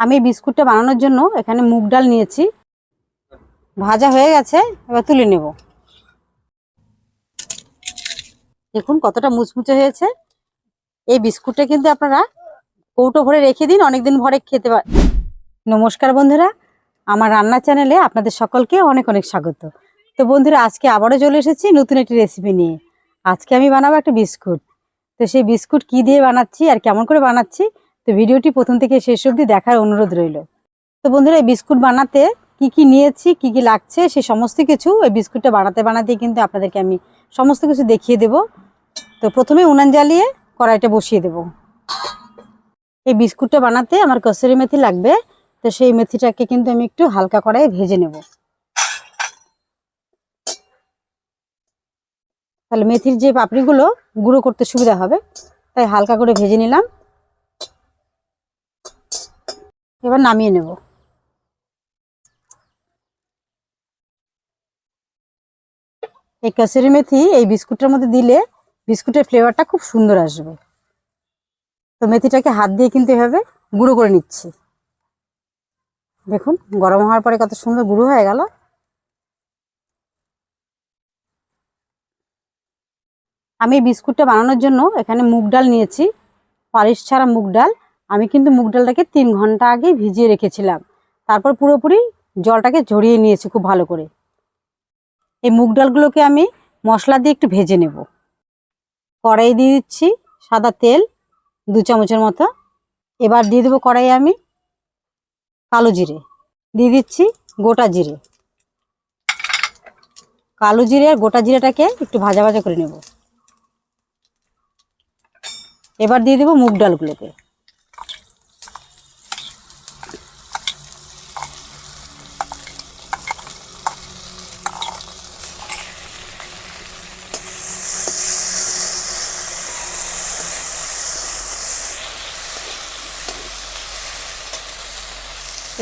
আমি বিস্কুটটা বানানোর জন্য এখানে মুগ ডাল নিয়েছি। ভাজা হয়ে গেছে, এবার তুলে নেব। দেখুন কতটা মুচমুচে হয়েছে। এই বিস্কুটটা কিন্তু আপনারা কৌটো ভরে রেখে দিন, অনেকদিন ভরে খেতে পার নমস্কার বন্ধুরা, আমার রান্না চ্যানেলে আপনাদের সকলকে অনেক অনেক স্বাগত। তো বন্ধুরা, আজকে আবারও চলে এসেছি নতুন একটি রেসিপি নিয়ে। আজকে আমি বানাবো একটা বিস্কুট। তো সেই বিস্কুট কি দিয়ে বানাচ্ছি আর কেমন করে বানাচ্ছি তো ভিডিওটি প্রথম থেকে শেষ অবধি দেখার অনুরোধ রইল। তো বন্ধুরা, এই বিস্কুট বানাতে কি কি নিয়েছি, কি কি লাগছে, সে সমস্ত কিছু এই বিস্কুটটা বানাতে বানাতে কিন্তু আপনাদেরকে আমি সমস্ত কিছু দেখিয়ে দেব। তো প্রথমে উনান জ্বালিয়ে কড়াইটা বসিয়ে দেব। এই বিস্কুটটা বানাতে আমার কসুরি মেথি লাগবে, তো সেই মেথিটাকে কিন্তু আমি একটু হালকা কড়াইয়ে ভেজে নেব। তাহলে মেথির যে পাপড়িগুলো গুঁড়ো করতে সুবিধা হবে, তাই হালকা করে ভেজে নিলাম। এবার নামিয়ে নেব। এই কাসুরি মেথি এই বিস্কুটের মধ্যে দিলে বিস্কুটের ফ্লেভারটা খুব সুন্দর আসবে। তো মেথিটাকে হাত দিয়ে কিন্তু এভাবে গুঁড়ো করে নিচ্ছি। দেখুন, গরম হওয়ার পরে কত সুন্দর গুঁড়ো হয়ে গেল। আমি বিস্কুটটা বানানোর জন্য এখানে মুগ ডাল নিয়েছি। পালিশ ছাড়া মুগ ডাল আমি কিন্তু মুগ ডালটাকে তিন ঘণ্টা আগে ভিজিয়ে রেখেছিলাম। তারপর পুরোপুরি জলটাকে ঝরিয়ে নিয়েছি খুব ভালো করে। এই মুগ ডালগুলোকে আমি মশলা দিয়ে একটু ভেজে নেব। কড়াই দিয়ে দিচ্ছি সাদা তেল দু চামচের মতো। এবার দিয়ে দেবো কড়াইয়ে আমি কালো জিরে। দিয়ে দিচ্ছি গোটা জিরে। কালো জিরে আর গোটা জিরেটাকে একটু ভাজা ভাজা করে নেব। এবার দিয়ে দেবো মুগ ডালগুলোকে।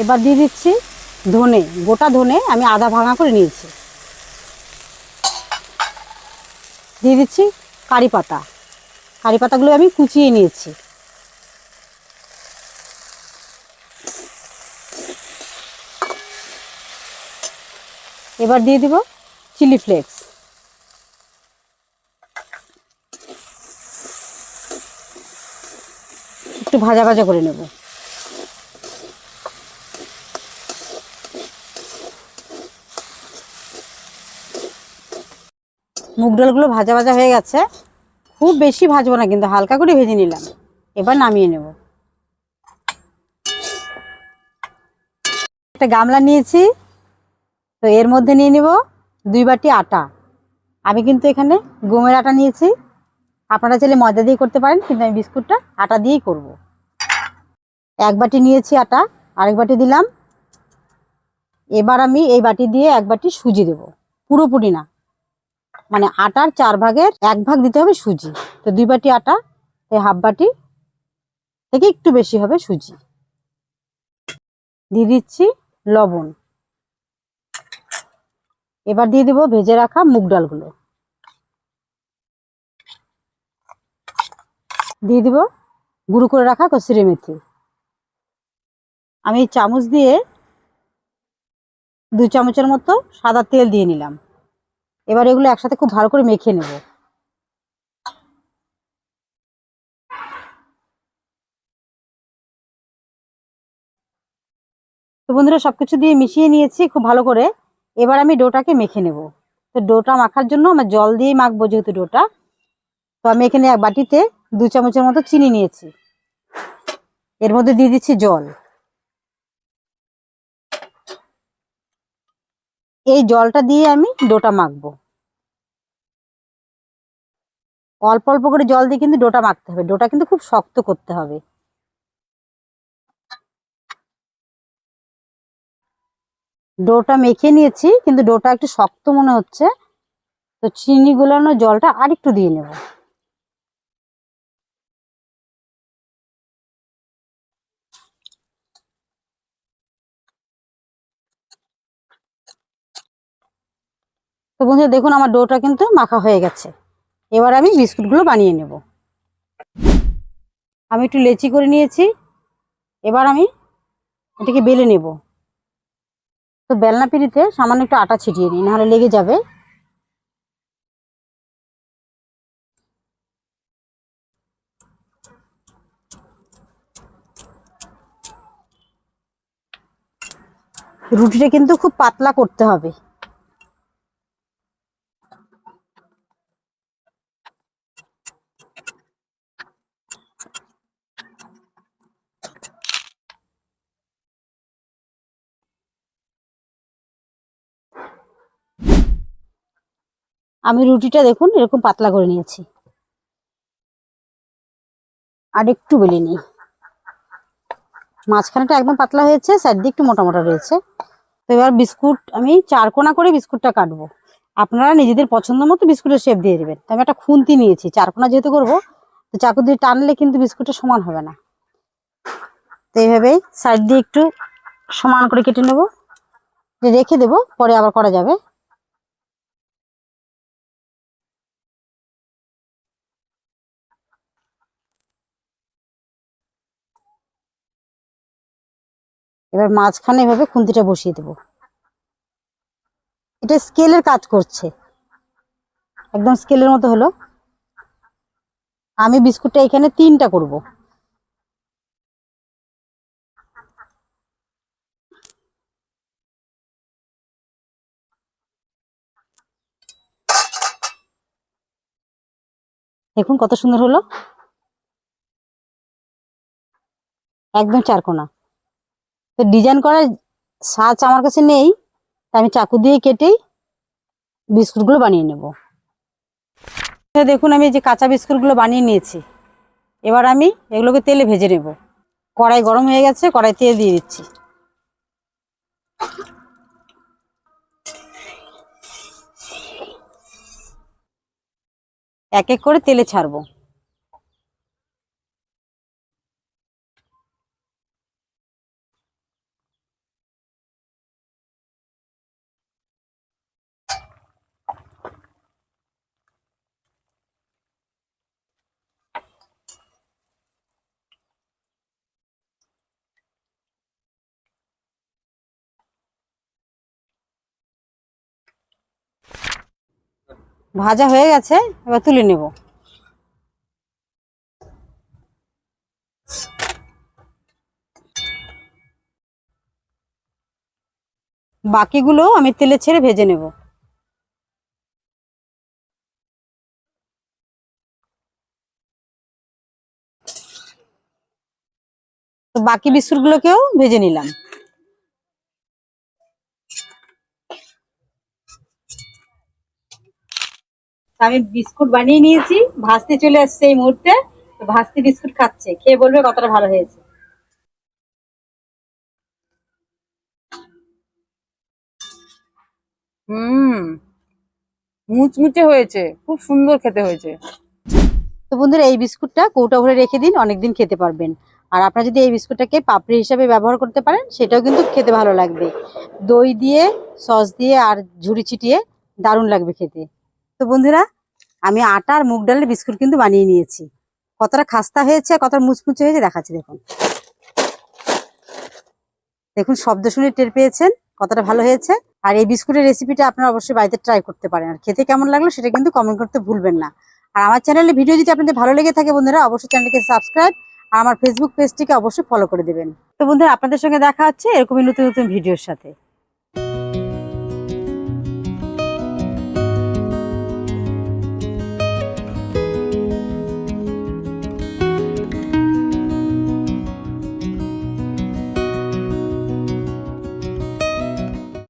এবার দিয়ে দিচ্ছি ধনে, গোটা ধনে আমি আধা ভাঙা করে নিয়েছি। দিয়ে দিচ্ছি কারি পাতা। কারি পাতাগুলো আমি কুচিয়ে নিয়েছি। এবার দিয়ে দিব চিলি ফ্লেক্স। একটু ভাজা ভাজা করে নেব। ডালগুলো ভাজা ভাজা হয়ে গেছে। খুব বেশি ভাজবো না, কিন্তু হালকা করে ভেজে নিলাম। এবার নামিয়ে নেব। একটা গামলা নিয়েছি, তো এর মধ্যে নিয়ে নেব দুই বাটি আটা। আমি কিন্তু এখানে গমের আটা নিয়েছি। আপনারা চাইলে ময়দা দিয়ে করতে পারেন, কিন্তু আমি বিস্কুটটা আটা দিয়েই করব। এক বাটি নিয়েছি আটা, আরেক বাটি দিলাম। এবার আমি এই বাটি দিয়ে এক বাটি সুজি দেব। পুরোপুরি না। মানে আটার চার ভাগের এক ভাগ দিতে হবে সুজি। তো দুই বাটি আটা এই হাফ বাটি থেকে একটু বেশি হবে সুজি। দিয়ে দিচ্ছি লবণ। এবার দিয়ে দিব ভেজে রাখা মুগ ডালগুলো। দিয়ে দিব গুঁড়ো করে রাখা কসুরি মেথি। আমি চামচ দিয়ে দু চামচের মতো সাদা তেল দিয়ে নিলাম। এবার এগুলো একসাথে খুব ভালো করে মেখে নেব। তো বন্ধুরা, সবকিছু দিয়ে মিশিয়ে নিয়েছি খুব ভালো করে। এবার আমি ডোটাকে মেখে নেব। তো ডোটা মাখার জন্য আমার জল দিয়েই মাখবো যেহেতু ডোটা। তো আমি এখানে এক বাটিতে দু চামচের মতো চিনি নিয়েছি। এর মধ্যে দিয়ে দিচ্ছি জল। এই জলটা দিয়ে আমি ডোটা মাখবো। অল্প অল্প করে জল দিয়ে কিন্তু ডোটা মাখতে হবে। ডোটা কিন্তু খুব শক্ত করতে হবে। ডোটা মেখে নিয়েছি, কিন্তু ডোটা একটু শক্ত মনে হচ্ছে। তো চিনি গোলানো জলটা আর একটু দিয়ে নেব। তো বন্ধুরা, দেখুন আমার ডোটা কিন্তু মাখা হয়ে গেছে। এবার আমি বিস্কুটগুলো বানিয়ে নেব। আমি একটু লেচি করে নিয়েছি। এবার আমি এটাকে বেলে নেব। তো বেলনা পিড়িতে সামান্য একটু আটা ছিটিয়ে নিই, নাহলে লেগে যাবে। রুটিটা কিন্তু খুব পাতলা করতে হবে। আমি রুটিটা দেখুন, এরকম পাতলা করে নিয়েছি। আর একটু বেলে নিই। মাঝখানেটা একদম পাতলা হয়েছে সাইড দিয়ে একটু মোটা মোটা রয়েছে। তো এবার বিস্কুট, আমি চার কোনা করে বিস্কুটটা কাটবো। আপনারা নিজেদের পছন্দ মতো বিস্কুটের শেপ দিয়ে দেবেন। তো আমি একটা খুন্তি নিয়েছি, চার কোনা যেহেতু করব, তো চাকু দিয়ে টানলে কিন্তু বিস্কুটটা সমান হবে না। তো এইভাবেই সাইড দিয়ে একটু সমান করে কেটে নেব। রেখে দেবো, পরে আবার করা যাবে। এবার মাঝখানে এভাবে খুন্তিটা বসিয়ে দেবো। এটা স্কেলের কাজ করছে। একদম স্কেলের মতো হলো। আমি বিস্কুটটা এখানে তিনটা করব। দেখুন কত সুন্দর হলো। একদম চারকোনা তো ডিজাইন করার সাজ আমার কাছে নেই, তাই আমি চাকু দিয়ে কেটেই বিস্কুটগুলো বানিয়ে নেব। দেখুন, আমি যে কাঁচা বিস্কুটগুলো বানিয়ে নিয়েছি। এবার আমি এগুলোকে তেলে ভেজে নেব। কড়াই গরম হয়ে গেছে কড়াই তেল দিয়ে দিচ্ছি। এক এক করে তেলে ছাড়বো। ভাজা হয়ে গেছে, এবার তুলে নেব। বাকিগুলো আমি তেলে ছেড়ে ভেজে নেব। বাকি বিস্কুটগুলোকেও ভেজে নিলাম। আমি বিস্কুট বানিয়ে নিয়েছি। ভাজতে চলে আসছে এই মুহূর্তে। তো ভাজতে বিস্কুট খাচ্ছে। খেয়ে বলবে কতটা ভালো হয়েছে। হুম। মুচমুচে হয়েছে। খুব সুন্দর খেতে হয়েছে। তো বন্ধুরা এই বিস্কুটটা কৌটা ভরে রেখে দিন অনেকদিন খেতে পারবেন। আর আপনারা যদি এই বিস্কুটটাকে পাপড়ি হিসাবে ব্যবহার করতে পারেন সেটাও কিন্তু খেতে ভালো লাগবে। দই দিয়ে সস দিয়ে আর ঝুড়ি ছিটিয়ে দারুণ লাগবে খেতে। তো বন্ধুরা, আমি আটা আর মুগ ডালের বিস্কুট কিন্তু বানিয়ে নিয়েছি। কতটা খাস্তা হয়েছে কতটা মুচমুচে হয়েছে দেখাচ্ছি, দেখুন। দেখুন, শব্দ শুনে টের পেয়েছেন কতটা ভালো হয়েছে। আর এই বিস্কুটের রেসিপিটা আপনারা অবশ্যই বাড়িতে ট্রাই করতে পারেন। আর খেতে কেমন লাগল সেটা কিন্তু কমেন্ট করতে ভুলবেন না। আর আমার চ্যানেলে ভিডিও যদি আপনাদের ভালো লেগে থাকে বন্ধুরা, অবশ্যই চ্যানেলকে সাবস্ক্রাইব আর আমার ফেসবুক পেজটিকে অবশ্যই ফলো করে দেবেন। তো বন্ধুরা, আপনাদের সঙ্গে দেখা হচ্ছে এরকমই নতুন নতুন ভিডিওর সাথে।